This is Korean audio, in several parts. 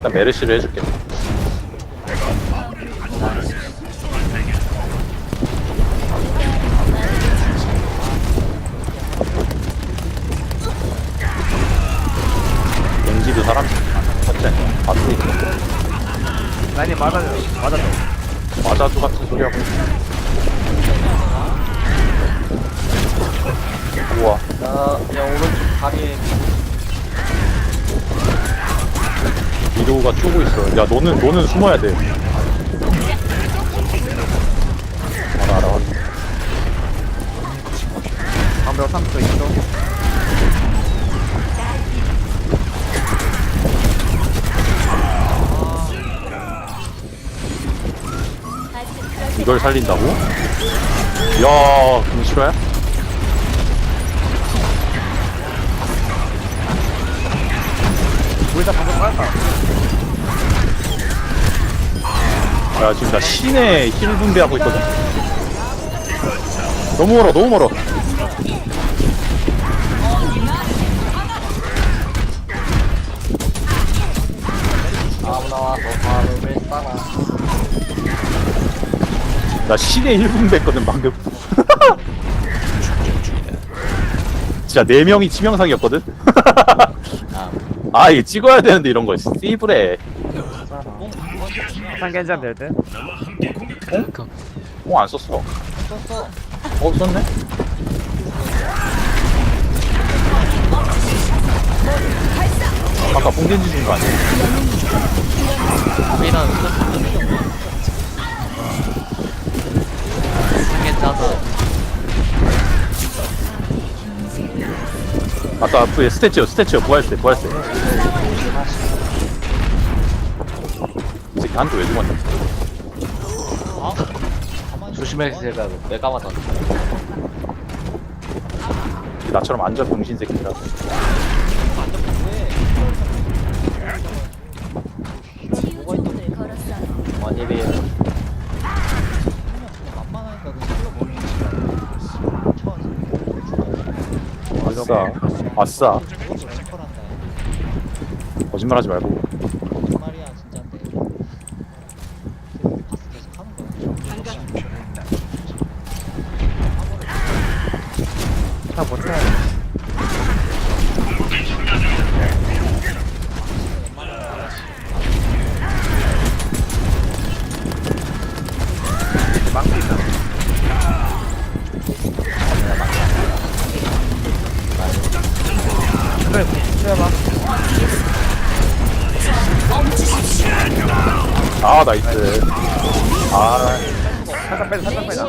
일단 메르시를 해줄게. 겐지도 사람 맞지? 맞지? 라인이 맞아줘 맞아줘 맞아도 같은 소리 하고. 우와. 야, 야 오른쪽 다리에 위도우가 쪼고 있어. 야, 너는, 너는 숨어야 돼. 알아, 알아. 방벽 3초 2초 이걸 살린다고? 야, 그럼 싫어요? 우리 다 방벽 빠졌다 야, 지금 나 신의 힐 분배하고 있거든? 너무 멀어, 너무 멀어. 나 신의 힐 분배했거든, 방금. 진짜 네 명이 치명상이었거든? 아, 이게 찍어야 되는데 이런 거 씨부래. 한 겐지하면 될듯 어, 안 썼어. 썼어 어, 썼네? 아까 뽕겐지 준거 아니야? 우리는 한개 짜서 아까 그 스태치요, 스태치요, 부활세, 부활세. 한쪽 왜 죽었냐? 조심해 제가 내가 맞았어 나처럼 앉아 병신 새끼라. 치유주문을 걸었어요. 원일이 아싸, 아싸. 거짓말하지 말고. 아, 나이스. 아, 살짝 빼자 살짝 빼자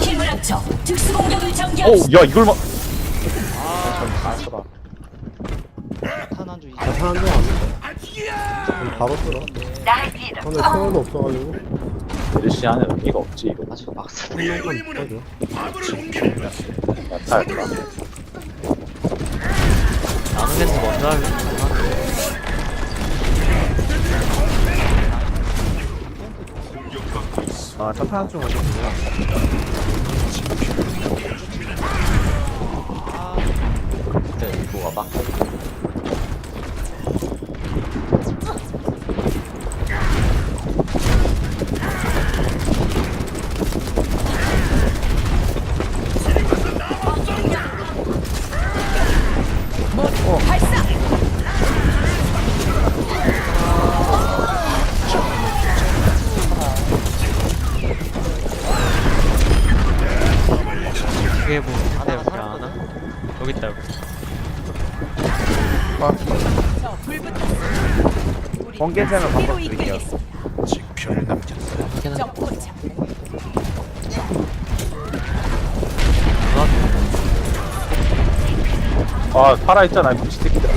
힘을 합쳐 특수 공격을 전개. 오, 야, 이걸 막. 바로 들어. 근데 소용도 없어가지고. 메르시 하는 의미가 없지, 이거. 아직 막상 꺼져. 야타였다. 나는 겐지 먼저 할래 아 자탄 좀 먼저 보자 그때 이거가 막 번개제는 방법 드릴게요 아, 살아있잖아, 이 새끼들.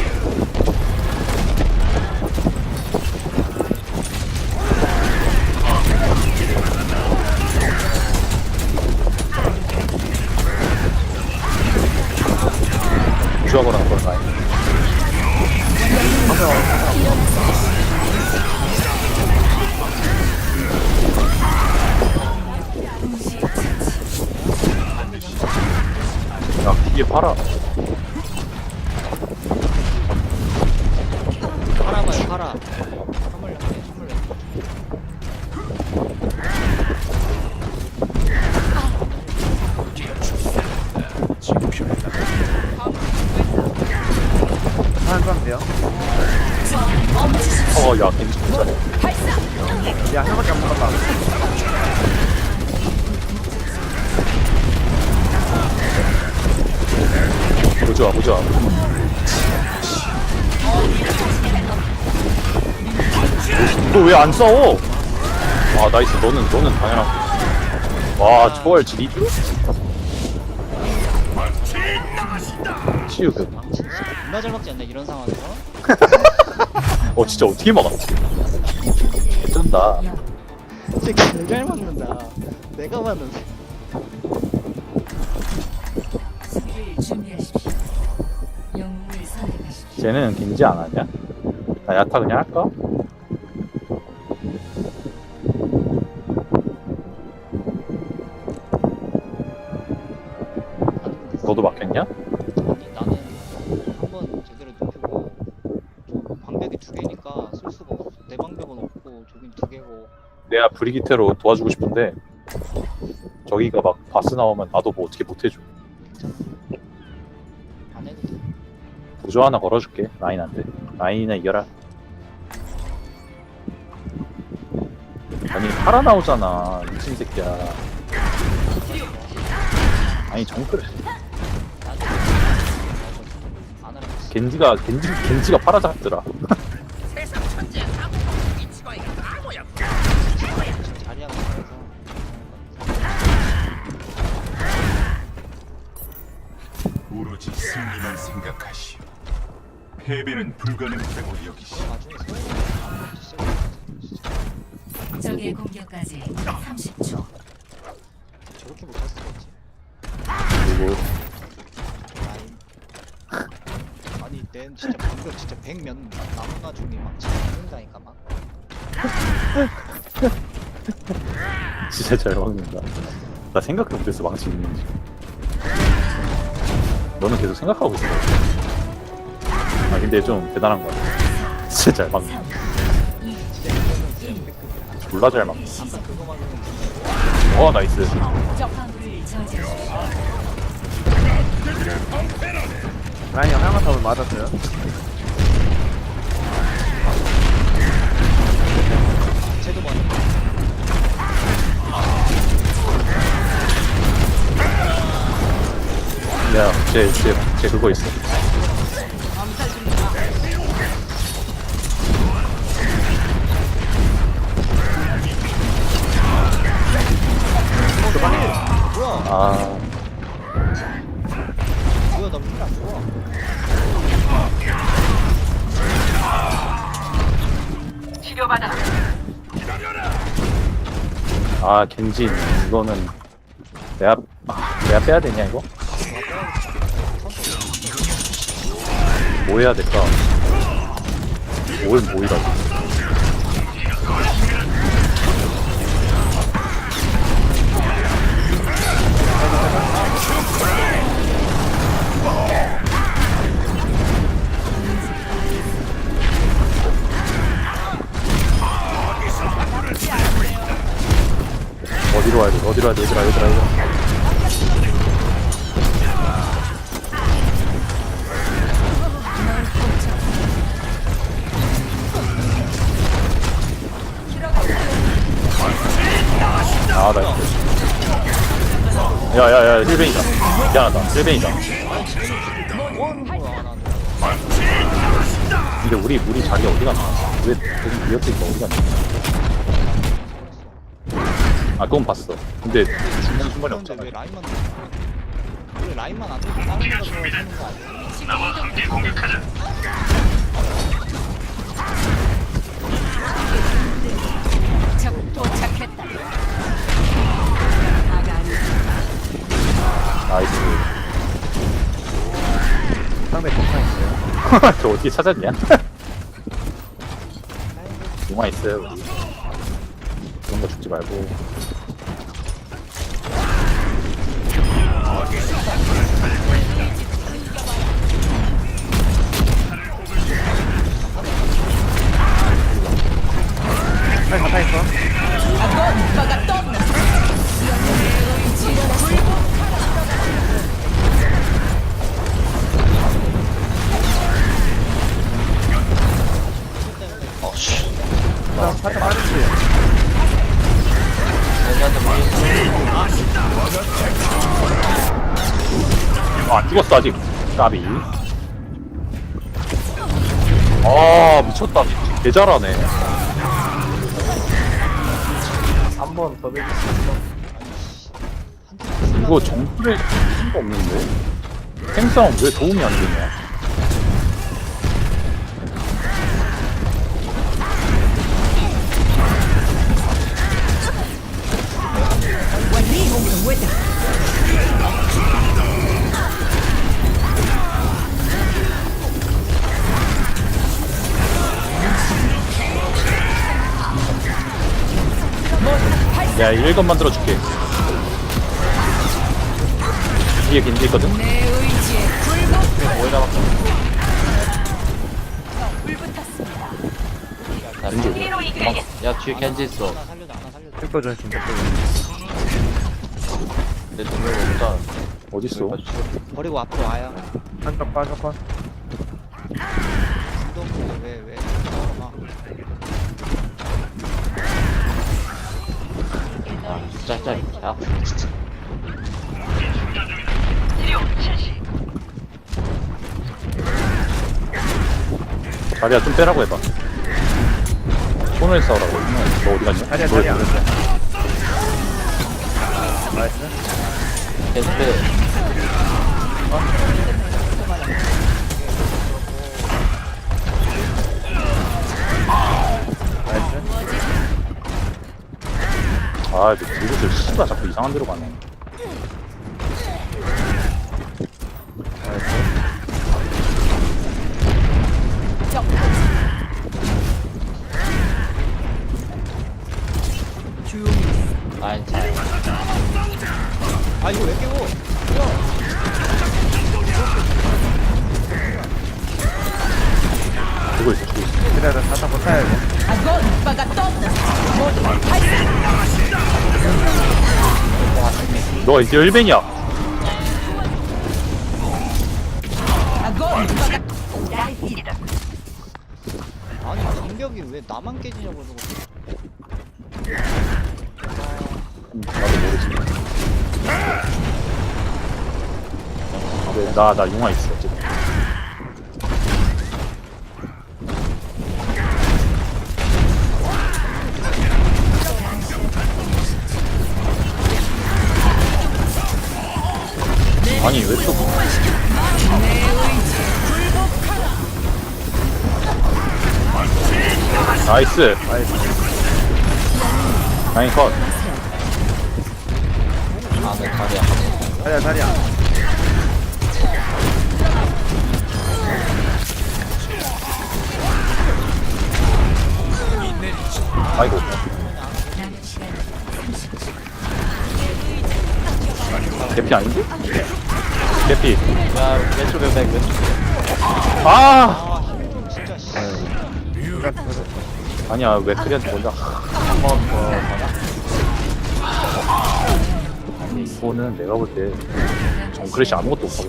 무시하거나 그런 거 아니야? 야 이게 팔아 팔아봐요 팔아 선물 연대 선물 연대 사람 좀 돼요? 어야 잘해 야 하나밖에 안 먹었다 보자 보자 너 왜 안 싸워? 아 나이스. 너는 너는 당연하고. 와 초월 지리드? 치유 그 망치 진짜 존나 잘 막지 않냐 이런 상황에서 어 진짜 어떻게 막았지? 괜찮다 진짜 개잘 막는다 내가 맞는 수비를 준비하십시오. 영웅을 선택하십시오. 쟤는 겐지 안 하냐? 나 야타 그냥 할까? 너도 막혔냐? 없고 저긴 두 개고. 내가 브리기테로 도와주고 싶은데 저기가 막 바스 나오면 나도 뭐 어떻게 못해줘. 안 해도 돼. 보조 하나 걸어줄게 라인한테 라인이나 이겨라. 아니 팔아 나오잖아 미친 새끼야. 아니 정글 나도 안 하면 겐지가 겐지 겐지가 팔아 잡더라 패배는 불가능하다고. 나중에 진짜. 적의 공격까지 30초. 저렇게 못할 수가 없지. 그리고 라인. 아니 낸 진짜 방벽 진짜 백몇 남아가지고 막 잡는다니까 막. 진짜 잘 막는다. 나 생각도 못했어 망치 있는지. 너는 계속 생각하고 있어 아 근데 좀 대단한 거야 진짜 잘 막는다 졸라 잘 막으면 어 나이스. 라인이 더 맞았어요. 야쟤쟤쟤 그거 있어 아 겐지 이거는 내가 아, 내가 빼야 되냐 이거? 뭐 해야 될까? 뭘 모이라고? 어디로 와야 돼? 어디로 와야 돼? 얘들아 얘들아 얘들아 아 나이스 야야야 힐벤이다 미안하다 힐벤이다 뭐하는 거야 나 근데 우리 우리 자리 어디 갔나? 왜 여기 비었으니까 어디 갔나? 아 그건 봤어. 근데 중간 순간이 그런데 없잖아. 왜 라인만 왜 라인만 안 되고 다른 데가 더 하는 거 아니야? 적 도착했다. 나이스. 상대 공상 있어요? 저 어떻게 찾았냐? 용화 있어요 우리. 그런 거 죽지 말고 안 죽었어, 아직. 까비. 아, 미쳤다. 개 잘하네. 한 번 더 밀. 이거 정글에 힘가 없는데? 탱싸움 왜 도움이 안 되냐? 야, 1건 만들어줄게. 뒤에 겐지 있거든? 야, 뒤에- 야 뒤에 겐지 있어. 백도 전신, 백도 내 동료 없다. 어딨어? 버리고 앞으로 와요 한쪽 빠져 컷. 수동 왜왜 아, 아 진 짜 짜. 야 진짜. 자리야 좀 빼라고 해봐. 손을 싸우라고. 너 어디 갔냐? 자리야, 너 자리야. 나이스. 겐지. 나이 아, 너 들고서 씨가 자꾸 이상한 데로 가네. 아 이거 살짝 버텨야 돼. 너 이제 열벤이야. 아니 장벽이 왜 나만 깨지냐고 모르지. 왜, 나, 나 융화 있어, 지금. 아니, 왜 또. 나이스. 나이스. 라인 컷. 아내 다리야. 자리야, 자리야. 아이고. 개피 아닌데? 개피. 야 왼쪽에 백 왼쪽. 아! 아힘좀 진짜 씨 아니야, 왜 크리한테 먼저. 한번 더. 이거는 내가 볼 때 정크래시 아무것도 없다.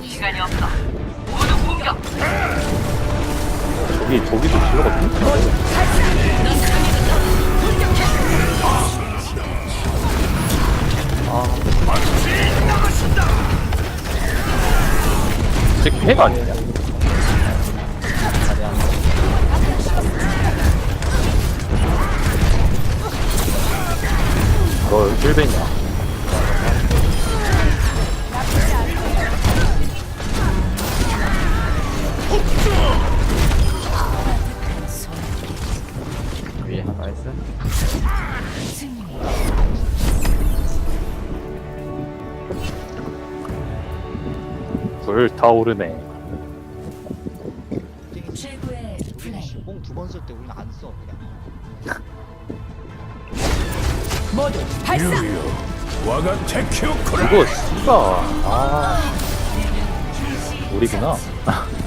저기, 저기도 킬러거든? 아. 쟤 개가 아니냐? 너 1벤이 불타오르네. 최고의 플레이. 뽕두 번 쓸 때 우리는 안 써 그냥 이거 씨가 아 우리구나.